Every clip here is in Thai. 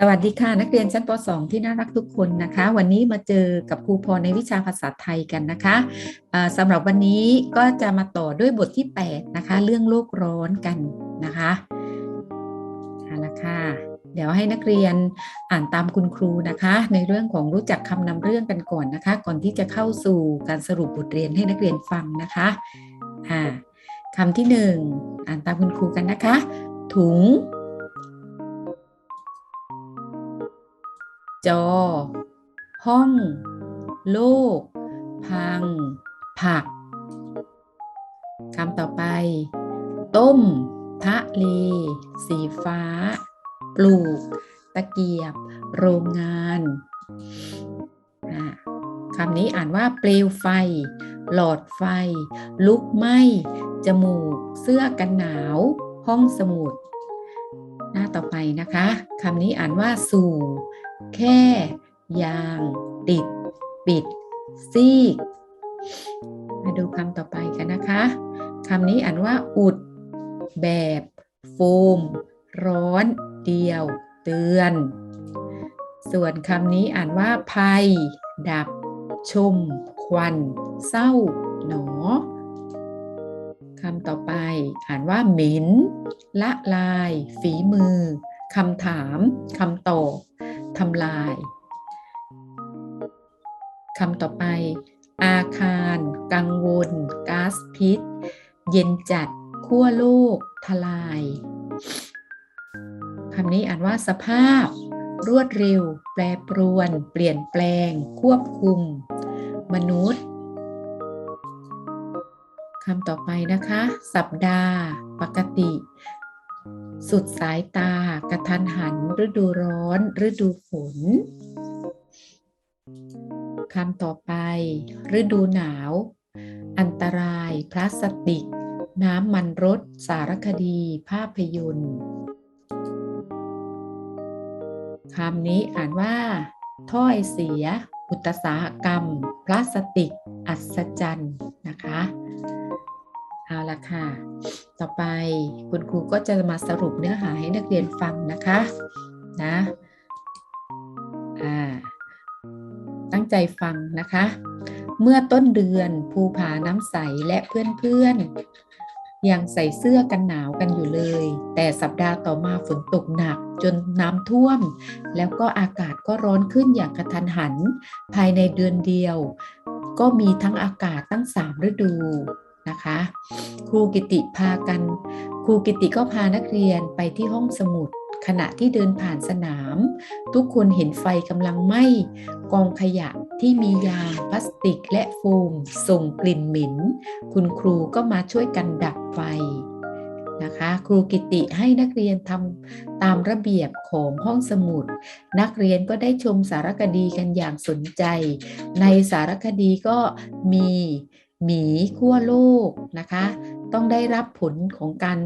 สวัสดีค่ะ นักเรียนชั้นป .2 ที่น่ารักทุกคนนะคะ วันนี้มาเจอกับครูพรในวิชาภาษาไทยกันนะคะะสำหรับวันนี้ก็จะมาต่อด้วยบทที่ 8 นะคะ เรื่องโลกร้อนกันนะคะเอาละค่ะเดี๋ยวให้นักเรียนอ่านตามคุณครูนะคะ ในเรื่องของรู้จักคำนำเรื่องกันก่อนนะคะ ก่อนที่จะเข้าสู่การสรุปบทเรียนให้นักเรียนฟังนะคะะคำที่หนึ่งอ่านตามคุณครูกันนะคะ ถุง จอ ห้อง โลก พัง ผักคำต่อไป ต้ม ทะเล สีฟ้า ปลูก ตะเกียบ โรงงานคำนี้อ่านว่าเปลวไฟ หลอดไฟ ลุกไหม้ จมูก เสื้อกันหนาว ห้องสมุด หน้าต่อไปนะคะ คำนี้อ่านว่าสู่ แค่ยางติดปิดซีก มาดูคำต่อไปกันนะคะคำนี้อ่านว่าอุด แบบโฟม ร้อน เดียว เตือน ส่วนคำนี้อ่านว่าภัย ดับ ชม ควัน เศร้า หนอคำต่อไปอ่านว่าเหม็นละลาย ฝีมือคำถามคำตอบ ทำลายคำต่อไป อาคาร กังวล ก๊าซพิษ เย็นจัด ขั้วโลก ทลายคำนี้อ่านว่าสภาพ รวดเร็ว แปรปรวน เปลี่ยนแปลง ควบคุม มนุษย์คำต่อไปนะคะ สัปดาห์ ปกติ สุดสายตากระทันหัน ฤดูร้อน ฤดูฝนคำต่อไป ฤดูหนาว อันตราย พลาสติก น้ำมันรถ สารคดี ภาพยนตร์คำนี้อ่านว่า ถ้อยเสีย อุตสาหกรรม พลาสติก อัศจรรย์นะคะ เอาละค่ะ ต่อไปคุณครูก็จะมาสรุปเนื้อหาให้นักเรียนฟังนะคะ นะ อ่า ตั้งใจฟังนะคะ เมื่อต้นเดือนภูผาน้ำใสและเพื่อนๆ ยังใส่เสื้อกันหนาวกันอยู่เลย แต่สัปดาห์ต่อมาฝนตกหนักจนน้ำท่วม แล้วก็อากาศก็ร้อนขึ้นอย่างกระทันหัน ภายในเดือนเดียว ก็มีทั้งอากาศตั้งสามฤดู นะคะครูกิติพากันครูกิติก็พานักเรียนไปที่ห้องสมุด ขณะที่เดินผ่านสนาม ทุกคนเห็นไฟกำลังไหม้กองขยะที่มียางพลาสติกและโฟม ส่งกลิ่นเหม็น คุณครูก็มาช่วยกันดับไฟนะคะครูกิติให้นักเรียนทำตามระเบียบของห้องสมุด นักเรียนก็ได้ชมสารคดีกันอย่างสนใจ ในสารคดีก็มี หมีขั้วโลกนะคะ ต้องได้รับผลของการ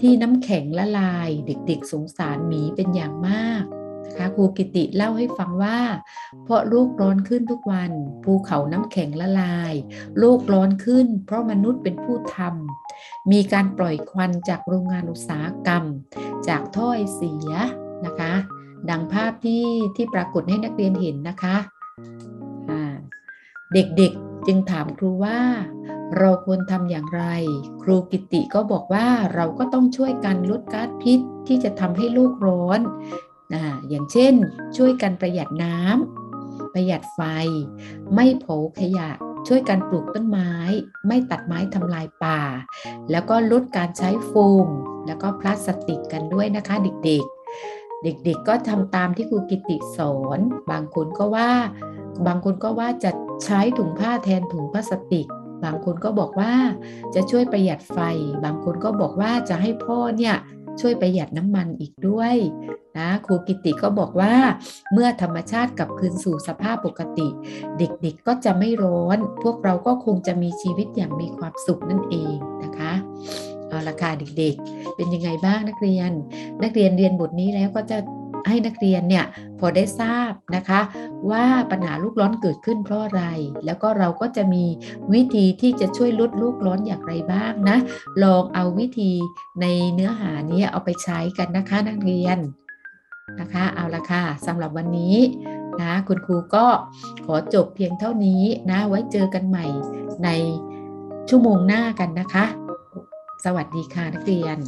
ที่น้ำแข็งละลาย เด็กๆ สงสารหมีเป็นอย่างมากนะคะครูกิติเล่าให้ฟังว่า เพราะโลกร้อนขึ้นทุกวัน ภูเขาน้ำแข็งละลาย โลกร้อนขึ้น เพราะมนุษย์เป็นผู้ทำมีการปล่อยควันจากโรงงานอุตสาหกรรม จากถ้อยเสียนะคะ ดังภาพที่ที่ปรากฏให้นักเรียนเห็นนะคะเด็กๆ จึงถามครูว่า เราควรทำอย่างไร ครูกิติก็บอกว่าเราก็ต้องช่วยกันลดก๊าซพิษที่จะทำให้โลกร้อนนะอย่างเช่น ช่วยกันประหยัดน้ำประหยัดไฟ ไม่เผาขยะ ช่วยกันปลูกต้นไม้ ไม่ตัดไม้ทำลายป่า แล้วก็ลดการใช้โฟม แล้วก็พลาสติกกันด้วยนะคะเด็ก เด็กๆก็ทำตามที่ครูกิติสอน บางคนก็ว่า บางคนก็ว่าจะใช้ถุงผ้าแทนถุงพลาสติก บางคนก็บอกว่าจะช่วยประหยัดไฟ บางคนก็บอกว่าจะให้พ่อเนี่ยช่วยประหยัดน้ำมันอีกด้วยนะครูกิติก็บอกว่าเมื่อธรรมชาติกลับคืนสู่สภาพปกติ เด็กๆก็จะไม่ร้อน พวกเราก็คงจะมีชีวิตอย่างมีความสุขนั่นเอง เอาละค่ะเด็กๆ เป็นยังไงบ้างนักเรียน นักเรียนเรียนบทนี้แล้วก็จะให้นักเรียนเนี่ยพอได้ทราบนะคะ ว่าปัญหาลูกร้อนเกิดขึ้นเพราะอะไร แล้วก็เราก็จะมีวิธีที่จะช่วยลดลูกร้อนอย่างไรบ้างนะลองเอาวิธีในเนื้อหานี้เอาไปใช้กันนะคะนักเรียนนะคะเอาละค่ะสำหรับวันนี้นะคุณครูก็ขอจบเพียงเท่านี้นะไว้เจอกันใหม่ในชั่วโมงหน้ากันนะคะ สวัสดีค่ะนักเรียน